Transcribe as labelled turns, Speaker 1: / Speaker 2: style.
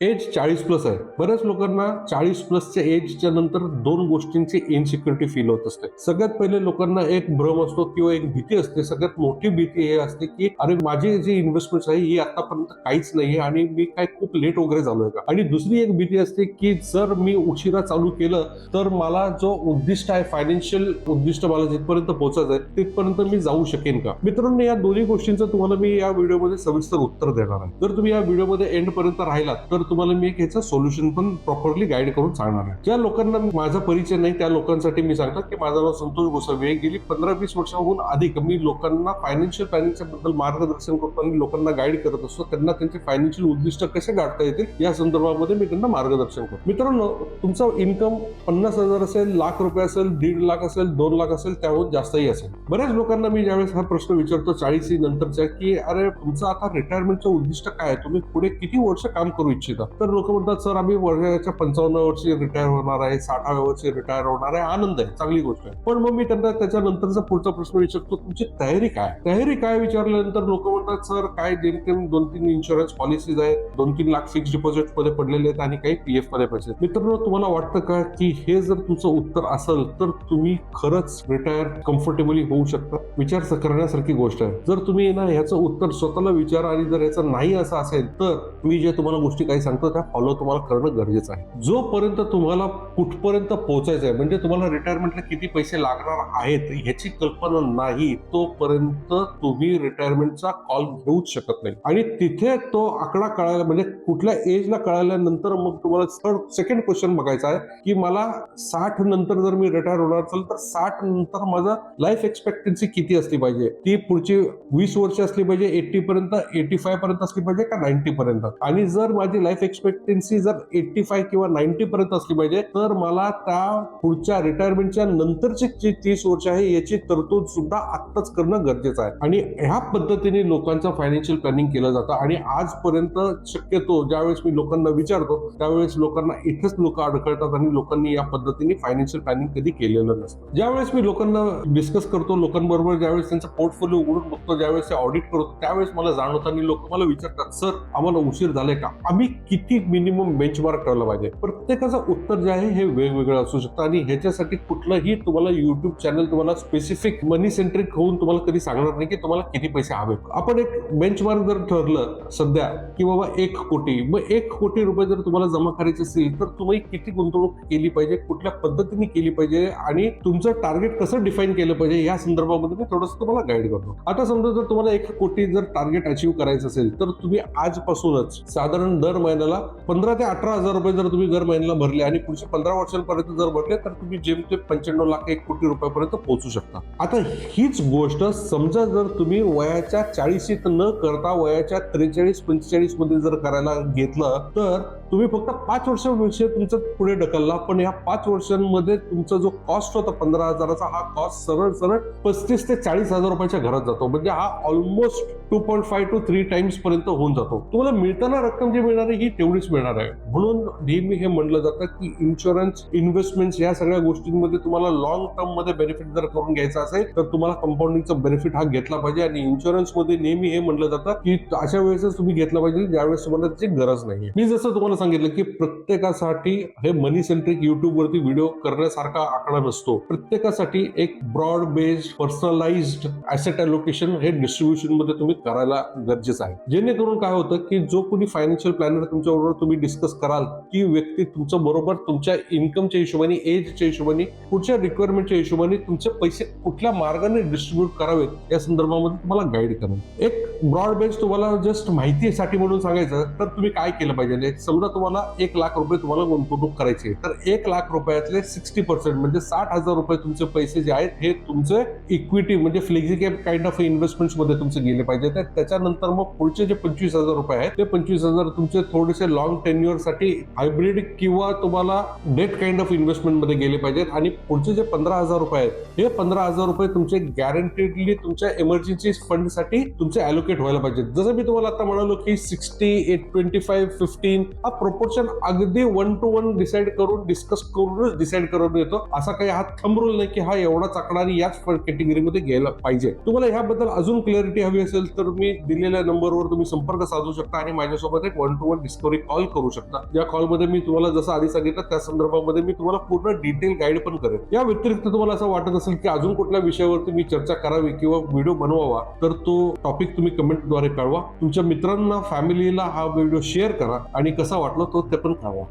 Speaker 1: Age चाळीस plus आहे. बऱ्याच लोकांना चाळीस प्लसच्या एजच्या नंतर दोन गोष्टींची इनसिक्युरिटी फील होत असते. सगळ्यात पहिले लोकांना एक भ्रम असतो किंवा एक भीती असते. सगळ्यात मोठी भीती हे असते की अरे माझी जी इन्व्हेस्टमेंट आहे ही आतापर्यंत काहीच नाहीये आणि मी काय खूप लेट वगैरे झालोय का? आणि दुसरी एक भीती असते की जर मी उशिरा चालू केलं तर मला जो उद्दिष्ट आहे फायनान्शियल उद्दिष्ट मला जिथपर्यंत पोहोचायचं आहे तिथपर्यंत मी जाऊ शकेन का? मित्रांनो या दोन्ही गोष्टींचं तुम्हाला मी या व्हिडिओमध्ये सविस्तर उत्तर देणार आहे. जर तुम्ही या व्हिडिओमध्ये एंड पर्यंत राहिलात तर तुम्हाला मी एक ह्याचं सोल्युशन पण प्रॉपरली गाईड करून सांगणार आहे. ज्या लोकांना माझा परिचय नाही त्या लोकांसाठी मी सांगतो की माझं नाव संतोष गोसावी आहे. गेली पंधरा वीस वर्षाहून अधिक मी लोकांना फायनान्शियल प्लॅनिंगच्या बद्दल मार्गदर्शन करतो आणि लोकांना गाईड करत असतो. त्यांना त्यांचे फायनान्शियल उद्दिष्ट कसे गाठता येतील या संदर्भामध्ये मी त्यांना मार्गदर्शन करतो. मित्रांनो तुमचं इन्कम पन्नास हजार असेल लाख रुपये असेल दीड लाख असेल दोन लाख असेल त्याहून जास्तही असेल. बऱ्याच लोकांना मी ज्यावेळेस हा प्रश्न विचारतो चाळीसी नंतरच्या की अरे तुमचं आता रिटायरमेंटचं उद्दिष्ट काय आहे? तुम्ही पुढे किती वर्ष काम करू इच्छित? तर लोक म्हणतात सर आम्ही वर्गाच्या पंचावन्न वर्षी रिटायर होणार आहे साठाव्या वर्षी रिटायर होणार आहे आनंद आहे चांगली गोष्ट आहे. पण मग मी त्यांना त्याच्यानंतरचा पुढचा प्रश्न विचारतो तुमची तयारी काय तयारी काय विचारल्यानंतर लोक म्हणतात सर काय नेमके दोन तीन इन्शुरन्स पॉलिसीज आहेत दोन तीन लाख फिक्स डिपॉझिटमध्ये पडलेले आहेत आणि काही पीएफमध्ये पैसे मित्रांनो तुम्हाला वाटतं का की हे जर तुमचं उत्तर असेल तर तुम्ही खरंच रिटायर कम्फर्टेबली होऊ शकता. विचार करण्यासारखी गोष्ट आहे. जर तुम्ही ना ह्याचं उत्तर स्वतःला विचारा आणि जर याचं नाही असं असेल तर मी जे तुम्हाला गोष्टी काही सांगतो त्या फॉलो तुम्हाला करणं गरजेचं आहे. जोपर्यंत तुम्हाला कुठपर्यंत पोहोचायचं आहे म्हणजे तुम्हाला रिटायरमेंटला किती पैसे लागणार आहेत ह्याची कल्पना नाही तोपर्यंत तुम्ही रिटायरमेंटचा कॉल घेऊच शकत नाही. आणि तिथे तो आकडा कळायला म्हणजे कुठल्या एजला कळाल्यानंतर मग तुम्हाला थर्ड सेकंड क्वेश्चन बघायचा आहे की मला साठ नंतर जर मी रिटायर होणार असेल तर साठ नंतर माझा लाईफ एक्सपेक्टन्सी किती असली पाहिजे? ती पुढची वीस वर्ष असली पाहिजे एट्टी पर्यंत एटी फाय पर्यंत असली पाहिजे का नाईन्टी पर्यंत? आणि जर माझी लाईफ एक्सपेक्टन्सी जर एट्टी फाय किंवा नाईन्टी पर्यंत असली पाहिजे तर मला त्या पुढच्या रिटायरमेंटच्या नंतरची जी तीस वर्ष आहे याची तरतूद सुद्धा आत्ताच करणं गरजेचं आहे. आणि ह्या पद्धतीने लोकांचं फायनान्शियल प्लॅनिंग केलं जातं. आणि आजपर्यंत शक्यतो ज्यावेळेस मी लोकांना विचारतो त्यावेळेस लोकांना इथेच लोक अडकळतात आणि लोकांनी या पद्धतीने फायनान्शियल प्लॅनिंग कधी केलेलं नसतं. ज्यावेळेस मी लोकांना डिस्कस करतो लोकांबरोबर ज्यावेळेस त्यांचा पोर्टफोलिओ उघडून बघतो ज्यावेळेस ऑडिट करतो त्यावेळेस मला जाणवतात आणि लोक मला विचारतात सर आम्हाला उशीर झालाय का? आम्ही किती मिनिमम बेंचमार्क ठेवला पाहिजे? प्रत्येकाचं उत्तर जे आहे हे वेगवेगळं असू शकतं. आणि ह्याच्यासाठी कुठलंही तुम्हाला युट्यूब चॅनल तुम्हाला स्पेसिफिक मनी सेंट्रिक होऊन तुम्हाला कधी सांगणार नाही की तुम्हाला किती पैसे हवे. आपण एक बेंचमार्क जर ठरलं सध्या की बाबा एक कोटी मग एक कोटी रुपये जर तुम्हाला जमा करायचे असेल तर तुम्ही किती गुंतवणूक केली पाहिजे कुठल्या पद्धतीने केली पाहिजे आणि तुमचं टार्गेट कसं डिफाईन केलं पाहिजे या संदर्भामध्ये मी थोडंसं तुम्हाला गाईड करतो. आता समजा जर तुम्हाला एक कोटी जर टार्गेट अचीव करायचं असेल तर तुम्ही आजपासूनच साधारण दर महिन्याला पंधरा ते अठरा हजार रुपये जर तुम्ही दर महिन्याला भरले आणि पुढच्या पंधरा वर्षांपर्यंत जर भरले तर तुम्ही जेमते पंच्याण्णव लाख एक कोटी रुपयापर्यंत पोहोचू शकता. आता हीच गोष्ट समजा जर तुम्ही वयाच्या चाळीसीत न करता वयाच्या त्रेचाळीस पंचेचाळीसमध्ये जर करायला घेतलं तर तुम्ही फक्त पाच वर्षापेक्षा तुमचं पुढे ढकलला पण या पाच वर्षांमध्ये तुमचा जो कॉस्ट होता पंधरा हजाराचा हा कॉस्ट सरळ सरळ पस्तीस ते चाळीस हजार रुपयाच्या घरात जातो. म्हणजे हा almost two point five two three times पर्यंत होऊन जातो. तुम्हाला मिळताना रक्कम जी मिळणार आहे ही तेवढीच मिळणार आहे. म्हणून नेहमी हे म्हणलं जातं की इन्शुरन्स इन्व्हेस्टमेंट या सगळ्या गोष्टींमध्ये तुम्हाला लॉंग टर्ममध्ये बेनिफिट जर करून घ्यायचा असेल तर तुम्हाला कंपाऊंडिंगचा बेनिफिट हा घेतला पाहिजे आणि इन्शुरन्समध्ये नेहमी हे म्हणलं जातं की अशा वेळेस तुम्ही घेतला पाहिजे ज्यावेळेस तुम्हाला त्याची गरज नाही मी जसं तुम्हाला सांगितलं की प्रत्येकासाठी हे मनी सेंट्रिक युट्यूब वरती व्हिडिओ करण्यासारखा आकडा नसतो. प्रत्येकासाठी एक broad based personalised asset allocation हे डिस्ट्रीब्युशनमध्ये तुम्ही करायला गरजेचं आहे. जेणेकरून काय होतं की जो कोणी फायनान्शियल प्लॅनर तुमच्याबरोबर तुम्ही डिस्कस कराल ती व्यक्ती तुमच्या बरोबर तुमच्या इन्कमच्या हिशोबाने एजच्या हिशोबाने पुढच्या रिक्वायरमेंटच्या हिशोबाने तुमचे पैसे कुठल्या मार्गाने डिस्ट्रीब्यूट करावेत या संदर्भामध्ये तुम्हाला गाईड करेल. एक ब्रॉड बेस तुम्हाला जस्ट माहितीसाठी म्हणून सांगायचं तर तुम्ही काय केलं पाहिजे? म्हणजे समजा तुम्हाला एक लाख रुपये तुम्हाला गुंतवणूक करायची तर एक लाख रुपयातले सिक्स्टी पर्सेंट म्हणजे साठ हजार रुपये तुमचे पैसे जे आहेत हे तुमचे इक्विटी म्हणजे फ्लेक्झी कॅप काइंड ऑफ इन्व्हेस्टमेंटमध्ये तुमचे गेले पाहिजे. त्याच्यानंतर मग पुढचे जे पंचवीस हजार रुपये आहेत ते पंचवीस हजार तुमचे थोडेसे लॉंग टेन्युअरसाठी हायब्रिड किंवा तुम्हाला डेट काइंड ऑफ इन्व्हेस्टमेंटमध्ये गेले पाहिजेत. आणि पुढचे जे पंधरा हजार रुपये आहेत हे पंधरा हजार रुपये तुमचे गॅरंटेडली तुमच्या इमर्जन्सी फंडसाठी तुमचे अलोकेट मार्केट व्हायला पाहिजे. जसं मी तुम्हाला आता म्हणालो की sixty eight twenty five fifteen हा प्रोपोर्शन अगदी वन टू वन डिसाईड करून डिस्कस करूनच डिसाईड करून येतो. असा काही हा थंब रूल नाही की हा एवढाच आकडा आणि याच कॅटेगरीमध्ये घ्यायला पाहिजे. तुम्हाला ह्याबद्दल अजून क्लॅरिटी हवी असेल तर मी दिलेल्या नंबरवर तुम्ही संपर्क साधू शकता आणि माझ्यासोबत एक one to one discovery call करू शकता. या कॉलमध्ये मी तुम्हाला जसं आधी सांगितलं त्या संदर्भामध्ये मी तुम्हाला पूर्ण डिटेल गाईड पण करेन. या व्यतिरिक्त तुम्हाला असं वाटत असेल की अजून कुठल्या विषयावरती मी चर्चा करावी किंवा व्हिडिओ बनवावा तर तो टॉपिक तुम्ही तुम्ही कमेंटद्वारे कळवा. तुमच्या मित्रांना फॅमिलीला हा व्हिडिओ शेअर करा आणि कसा वाटला तो ते पण कळवा.